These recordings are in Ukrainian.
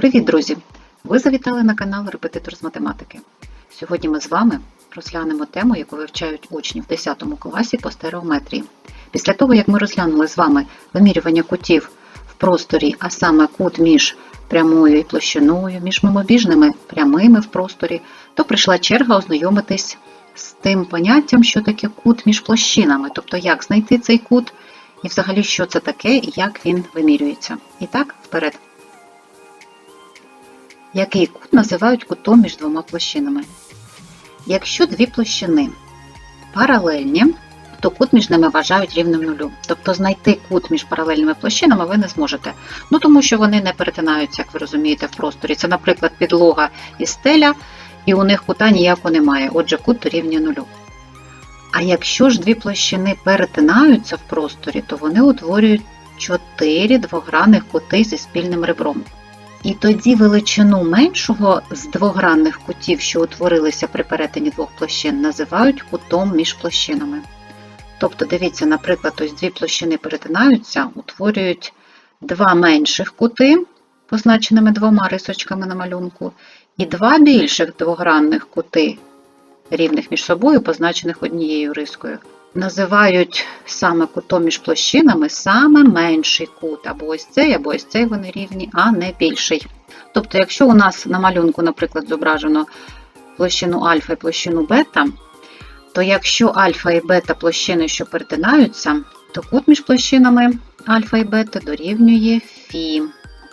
Привіт, друзі! Ви завітали на канал Репетитор з математики. Сьогодні ми з вами розглянемо тему, яку вивчають учні в 10 класі по стереометрії. Після того, як ми розглянули з вами вимірювання кутів в просторі, а саме кут між прямою і площиною, між мимобіжними прямими в просторі, то прийшла черга ознайомитись з тим поняттям, що таке кут між площинами, тобто як знайти цей кут, і взагалі що це таке і як він вимірюється. І так, вперед. Який кут називають кутом між двома площинами? Якщо дві площини паралельні, то кут між ними вважають рівним нулю. Тобто знайти кут між паралельними площинами ви не зможете. Ну тому що вони не перетинаються, як ви розумієте, в просторі. Це, наприклад, підлога і стеля, і у них кута ніякого немає. Отже, кут дорівнює нулю. А якщо ж дві площини перетинаються в просторі, то вони утворюють чотири двогранних кути зі спільним ребром. І тоді величину меншого з двогранних кутів, що утворилися при перетині двох площин, називають кутом між площинами. Тобто, дивіться, наприклад, ось дві площини перетинаються, утворюють два менших кути, позначеними двома рисочками на малюнку, і два більших двогранних кути, рівних між собою, позначених однією рискою. Називають саме кутом між площинами саме менший кут, або ось цей, або ось цей вони рівні, а не більший. Тобто, якщо у нас на малюнку, наприклад, зображено площину альфа і площину бета, то якщо альфа і бета площини, що перетинаються, то кут між площинами альфа і бета дорівнює фі.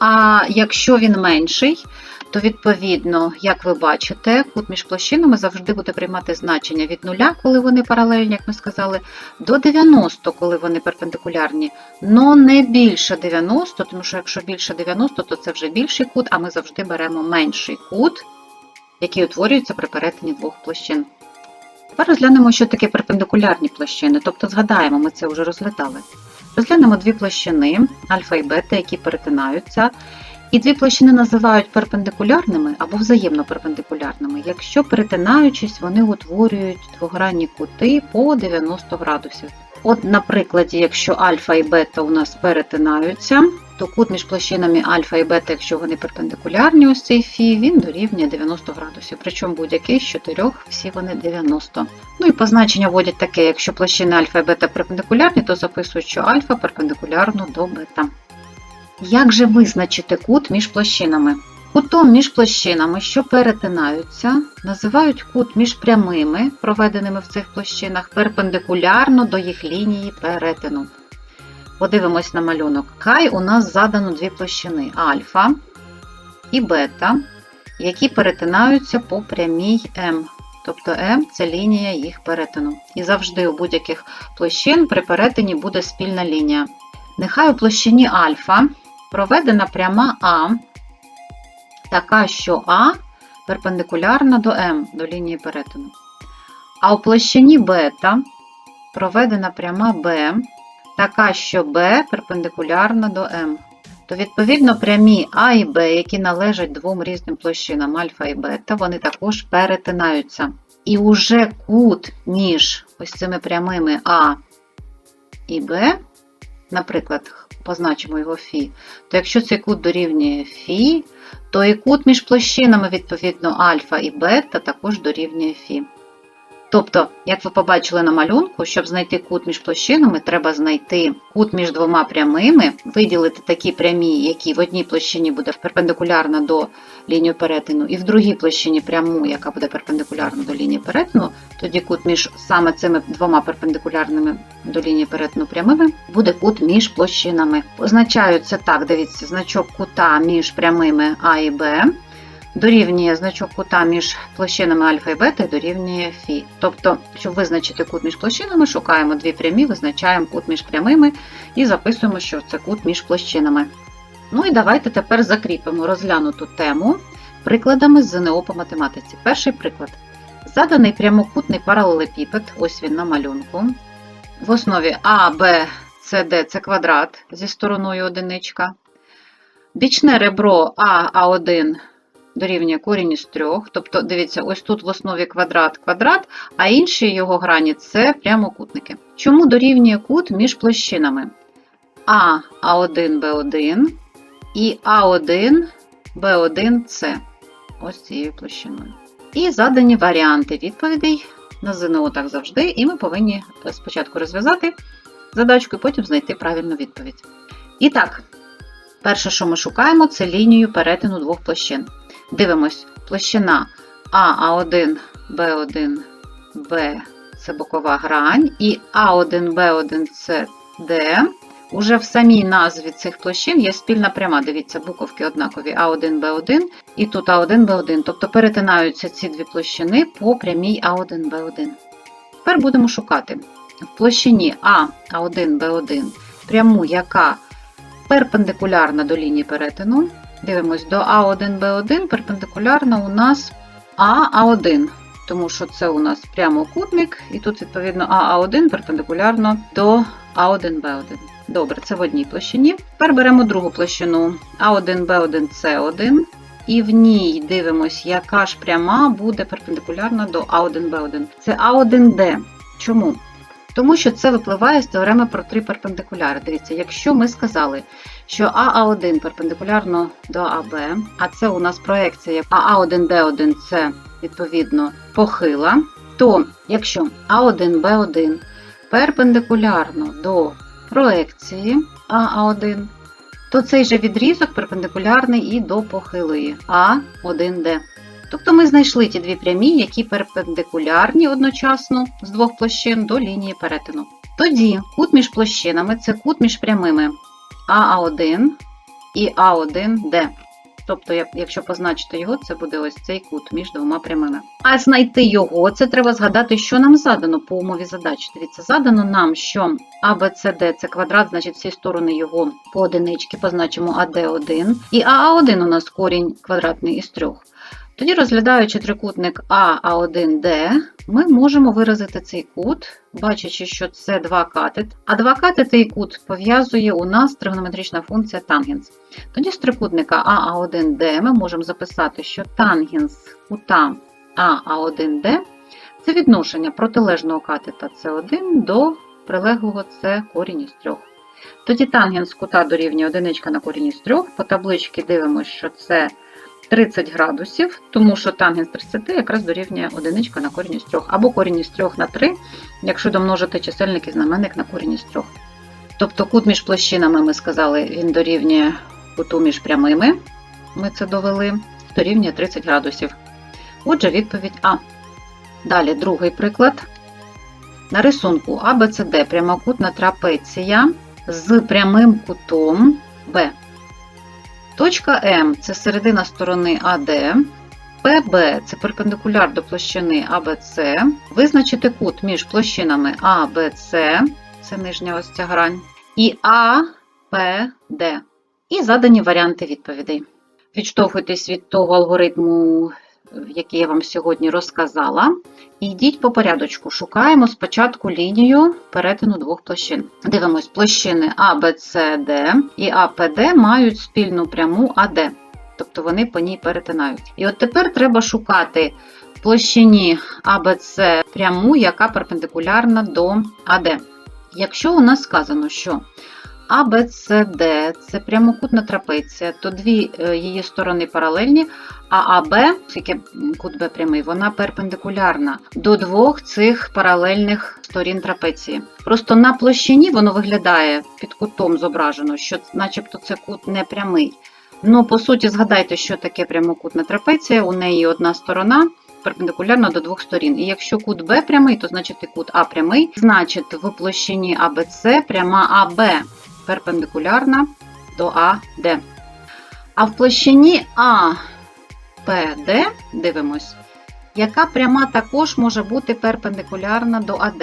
А якщо він менший, то відповідно, як ви бачите, кут між площинами завжди буде приймати значення від нуля, коли вони паралельні, як ми сказали, до 90, коли вони перпендикулярні, но не більше 90, тому що якщо більше 90, то це вже більший кут, а ми завжди беремо менший кут, який утворюється при перетині двох площин. Тепер розглянемо, що таке перпендикулярні площини, тобто згадаємо, ми це вже розглядали. Розглянемо дві площини альфа і бета, які перетинаються. І дві площини називають перпендикулярними або взаємно перпендикулярними, якщо перетинаючись, вони утворюють двогранні кути по 90 градусів. От, на прикладі, якщо альфа і бета у нас перетинаються, то кут між площинами альфа і бета, якщо вони перпендикулярні, ось цей фі, він дорівнює 90 градусів. Причому будь-який з чотирьох, всі вони 90. Ну і позначення вводять таке, якщо площини альфа і бета перпендикулярні, то записують, що альфа перпендикулярно до бета. Як же визначити кут між площинами? Кутом між площинами, що перетинаються, називають кут між прямими, проведеними в цих площинах, перпендикулярно до їх лінії перетину. Подивимось на малюнок. Хай у нас задано дві площини альфа і бета, які перетинаються по прямій М. Тобто М це лінія їх перетину. І завжди у будь-яких площин при перетині буде спільна лінія. Нехай у площині альфа проведена пряма А, така, що А перпендикулярна до М, до лінії перетину. А у площині бета проведена пряма Б, така, що Б перпендикулярна до М. То, відповідно, прямі А і Б, які належать двом різним площинам альфа і бета, вони також перетинаються. І уже кут між ось цими прямими А і Б, наприклад, позначимо його Фі, то якщо цей кут дорівнює Фі, то і кут між площинами, відповідно, альфа і бета також дорівнює Фі. Тобто, як ви побачили на малюнку, щоб знайти кут між площинами, треба знайти кут між двома прямими, виділити такі прямі, які в одній площині буде перпендикулярна до лінії перетину, і в другій площині пряму, яка буде перпендикулярна до лінії перетину, тоді кут між саме цими двома перпендикулярними до лінії перетину прямими буде кут між площинами. Позначаються так, дивіться, значок кута між прямими А і Б дорівнює значок кута між площинами альфа і бета і дорівнює фі. Тобто, щоб визначити кут між площинами, шукаємо дві прямі, визначаємо кут між прямими і записуємо, що це кут між площинами. Ну і давайте тепер закріпимо розглянуту тему прикладами з ЗНО по математиці. Перший приклад. Заданий прямокутний паралелепіпед, ось він на малюнку. В основі А, Б, С, Д це квадрат зі стороною одиничка. Бічне ребро А, А1 дорівнює корінь із трьох. Тобто, дивіться, ось тут в основі квадрат квадрат, а інші його грані це прямокутники. Чому дорівнює кут між площинами? А, А1, Б1 і А1, B1C. Ось цією площиною. І задані варіанти відповідей на ЗНО так завжди, і ми повинні спочатку розв'язати задачку і потім знайти правильну відповідь. І так, перше, що ми шукаємо, це лінію перетину двох площин. Дивимось, площина А, А1, Б1, Б це бокова грань, і А1, Б1, С, Д. Уже в самій назві цих площин є спільна пряма. Дивіться, буковки однакові А1, Б1 і тут А1, Б1. Тобто перетинаються ці дві площини по прямій А1, Б1. Тепер будемо шукати в площині А, А1, Б1 пряму, яка перпендикулярна до лінії перетину. Дивимось до А1, Б1 перпендикулярна у нас А, А1, тому що це у нас прямокутник, і тут, відповідно, А, А1 перпендикулярно до А1, Б1. Добре, це в одній площині. Тепер беремо другу площину А1, Б1, С1. І в ній дивимось, яка ж пряма буде перпендикулярна до А1, Б1. Це А1Д. Чому? Тому що це випливає з теореми про три перпендикуляри. Дивіться, якщо ми сказали, що АА1 перпендикулярно до АБ, а це у нас проекція АА1Д1 це відповідно похила, то якщо А1Б1 перпендикулярно до проекції АА1, то цей же відрізок перпендикулярний і до похилої А1Д. Тобто ми знайшли ті дві прямі, які перпендикулярні одночасно з двох площин до лінії перетину. Тоді кут між площинами це кут між прямими АА1 і А1Д. Тобто, якщо позначити його, це буде ось цей кут між двома прямими. А знайти його, це треба згадати, що нам задано по умові задачі. Дивіться, задано нам, що ABCD це квадрат, значить всі сторони його по одинички позначимо AD1. І АА1 у нас корінь квадратний із трьох. Тоді, розглядаючи трикутник АА1Д, ми можемо виразити цей кут, бачачи, що це два катет. А два катети і кут пов'язує у нас тригонометрична функція тангенс. Тоді з трикутника АА1Д ми можемо записати, що тангенс кута АА1Д це відношення протилежного катета С1 до прилеглого С корінь із трьох. Тоді тангенс кута дорівнює одиничка на корінь із трьох. По табличці дивимося, що це 30 градусів, тому що тангенс 30 якраз дорівнює одиничка на корінь із 3, або корінь із 3 на 3, якщо домножити чисельник і знаменник на корінь із 3. Тобто кут між площинами, ми сказали, він дорівнює куту між прямими, ми це довели, дорівнює 30 градусів. Отже, відповідь А. Далі другий приклад. На рисунку ABCD прямокутна трапеція з прямим кутом Б. Точка М це середина сторони АД, ПБ це перпендикуляр до площини АБЦ. Визначити кут між площинами АБЦ, це нижня ось ця грань, і АПД. І задані варіанти відповідей. Відштовхуйтесь від того алгоритму, який я вам сьогодні розказала. І йдіть по порядочку. Шукаємо спочатку лінію перетину двох площин. Дивимось, площини Д і АПД мають спільну пряму АД, тобто вони по ній перетинають. І от тепер треба шукати площині АБЦ пряму, яка перпендикулярна до АД. Якщо у нас сказано, що ABCD – це прямокутна трапеція, то дві е, її сторони паралельні, а АБ, оскільки кут Б прямий, вона перпендикулярна до двох цих паралельних сторін трапеції. Просто на площині воно виглядає під кутом зображено, що начебто це кут не прямий. Ну, по суті, згадайте, що таке прямокутна трапеція, у неї одна сторона перпендикулярна до двох сторін. І якщо кут Б прямий, то значить і кут А прямий, значить в площині АБЦ пряма АБ перпендикулярна до АД. А в площині АПД, дивимось, яка пряма також може бути перпендикулярна до АД.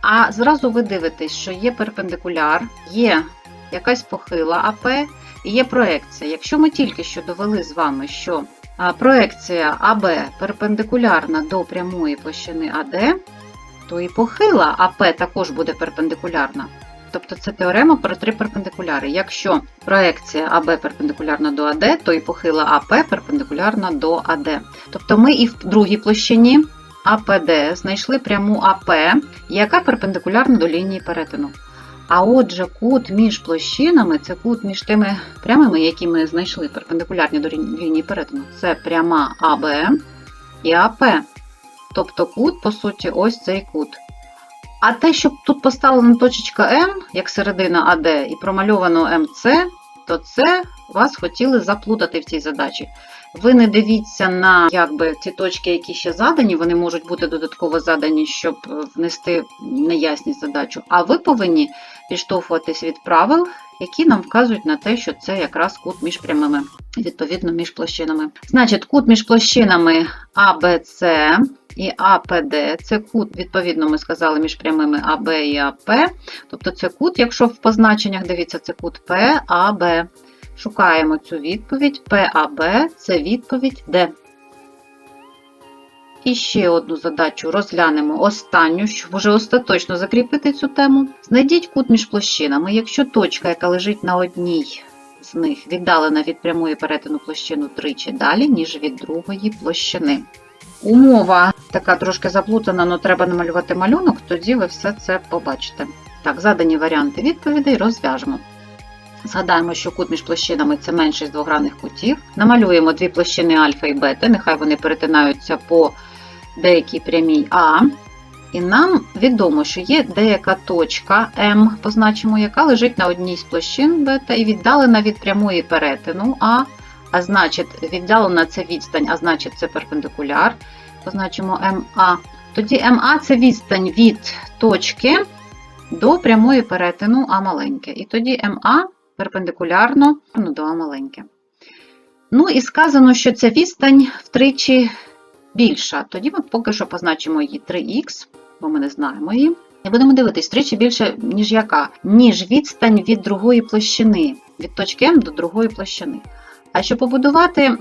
А зразу ви дивитесь, що є перпендикуляр, є якась похила АП і є проекція. Якщо ми тільки що довели з вами, що проекція АБ перпендикулярна до прямої площини АД, то і похила АП також буде перпендикулярна. Тобто це теорема про три перпендикуляри. Якщо проекція АБ перпендикулярна до АД, то і похила АП перпендикулярна до АД. Тобто ми і в другій площині АПД знайшли пряму АП, яка перпендикулярна до лінії перетину. А отже, кут між площинами це кут між тими прямими, які ми знайшли перпендикулярні до лінії перетину. Це пряма АБ і АП. Тобто кут, по суті, ось цей кут. А те, що тут поставлена точечка М, як середина АД, і промальовано МЦ, то це вас хотіли заплутати в цій задачі. Ви не дивіться на якби, ці точки, які ще задані, вони можуть бути додатково задані, щоб внести неясність задачу. А ви повинні підштовхуватись від правил, які нам вказують на те, що це якраз кут між прямими, відповідно, між площинами. Значить, кут між площинами АБЦ і АПД це кут, відповідно, ми сказали між прямими АБ і АП. Тобто це кут, якщо в позначеннях дивіться, це кут ПАБ. Шукаємо цю відповідь. ПАБ це відповідь Д. І ще одну задачу розглянемо останню, щоб вже остаточно закріпити цю тему. Знайдіть кут між площинами. Якщо точка, яка лежить на одній з них, віддалена від прямої перетину площину тричі далі, ніж від другої площини. Умова така трошки заплутана, але треба намалювати малюнок, тоді ви все це побачите. Так, задані варіанти відповідей розв'яжемо. Згадаємо, що кут між площинами це менший з двогранних кутів. Намалюємо дві площини альфа і бета, нехай вони перетинаються по деякій прямій А. І нам відомо, що є деяка точка М, позначимо, яка лежить на одній з площин бета і віддалена від прямої перетину А, а значить, віддалена це відстань, а значить це перпендикуляр. Позначимо МА. Тоді МА це відстань від точки до прямої перетину А маленьке. І тоді МА перпендикулярно ну, до А маленьке. Ну і сказано, що ця відстань втричі більша. Тоді ми поки що позначимо її 3х, бо ми не знаємо її. І будемо дивитись втричі більше, ніж яка? Ніж відстань від другої площини, від точки М до другої площини. А щоб побудувати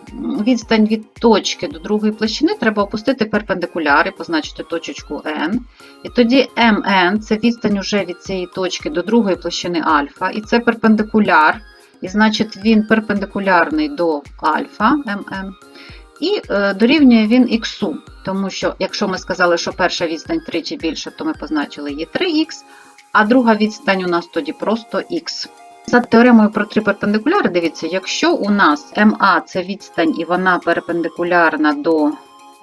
відстань від точки до другої площини, треба опустити перпендикуляр і позначити точечку N. І тоді МН це відстань уже від цієї точки до другої площини альфа, і це перпендикуляр, і значить він перпендикулярний до альфа МН. І е, дорівнює він х, тому що якщо ми сказали, що перша відстань тричі більша, то ми позначили її 3х, а друга відстань у нас тоді просто х. За теоремою про три перпендикуляри, дивіться, якщо у нас МА це відстань і вона перпендикулярна до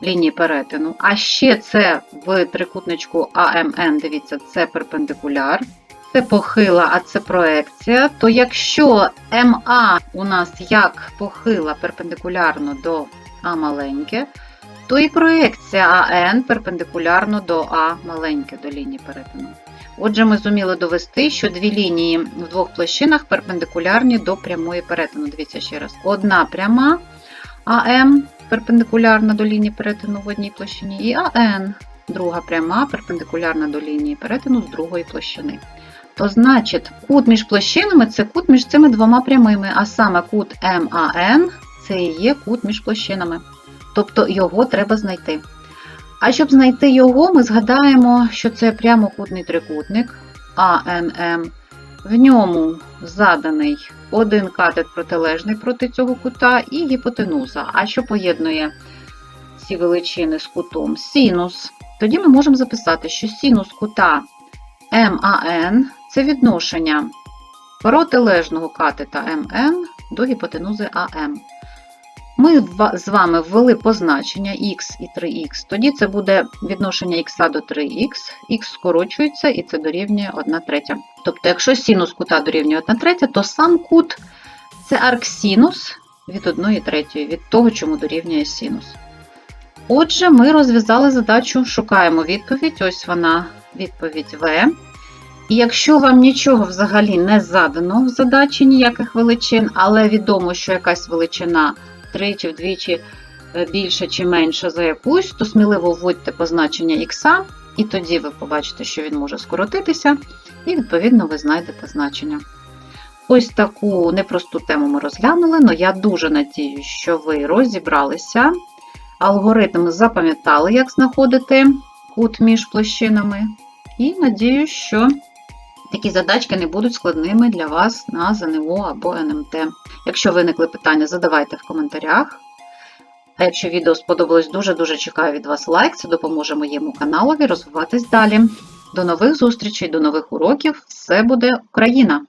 лінії перетину, а ще це в трикутничку АМН, дивіться, це перпендикуляр, це похила, а це проекція, то якщо МА у нас як похила перпендикулярно до А маленьке, то і проекція АН перпендикулярно до А маленьке до лінії перетину. Отже, ми зуміли довести, що дві лінії в двох площинах перпендикулярні до прямої перетину. Дивіться ще раз. Одна пряма АМ перпендикулярна до лінії перетину в одній площині, і АН друга пряма перпендикулярна до лінії перетину з другої площини. То значить, кут між площинами це кут між цими двома прямими, а саме кут МАН це і є кут між площинами. Тобто його треба знайти. А щоб знайти його, ми згадаємо, що це прямокутний трикутник АНМ. В ньому заданий один катет протилежний проти цього кута і гіпотенуза. А що поєднує ці величини з кутом? Синус. Тоді ми можемо записати, що синус кута МАН це відношення протилежного катета МН до гіпотенузи АМ. Ми з вами ввели позначення х і 3х, тоді це буде відношення х до 3х, х скорочується і це дорівнює 1 третя. Тобто, якщо синус кута дорівнює 1 третя, то сам кут це арксинус від 1 третьої, від того, чому дорівнює синус. Отже, ми розв'язали задачу, шукаємо відповідь. Ось вона, відповідь В. І якщо вам нічого взагалі не задано в задачі, ніяких величин, але відомо, що якась величина тричі, вдвічі е, більше чи менше за якусь, то сміливо вводьте позначення х, і тоді ви побачите, що він може скоротитися, і відповідно ви знайдете значення. Ось таку непросту тему ми розглянули, але я дуже надію, що ви розібралися. Алгоритм запам'ятали, як знаходити кут між площинами. І надію, що такі задачки не будуть складними для вас на ЗНО або НМТ. Якщо виникли питання, задавайте в коментарях. А якщо відео сподобалось, дуже-дуже чекаю від вас лайк, це допоможе моєму каналові розвиватись далі. До нових зустрічей, до нових уроків. Все буде Україна!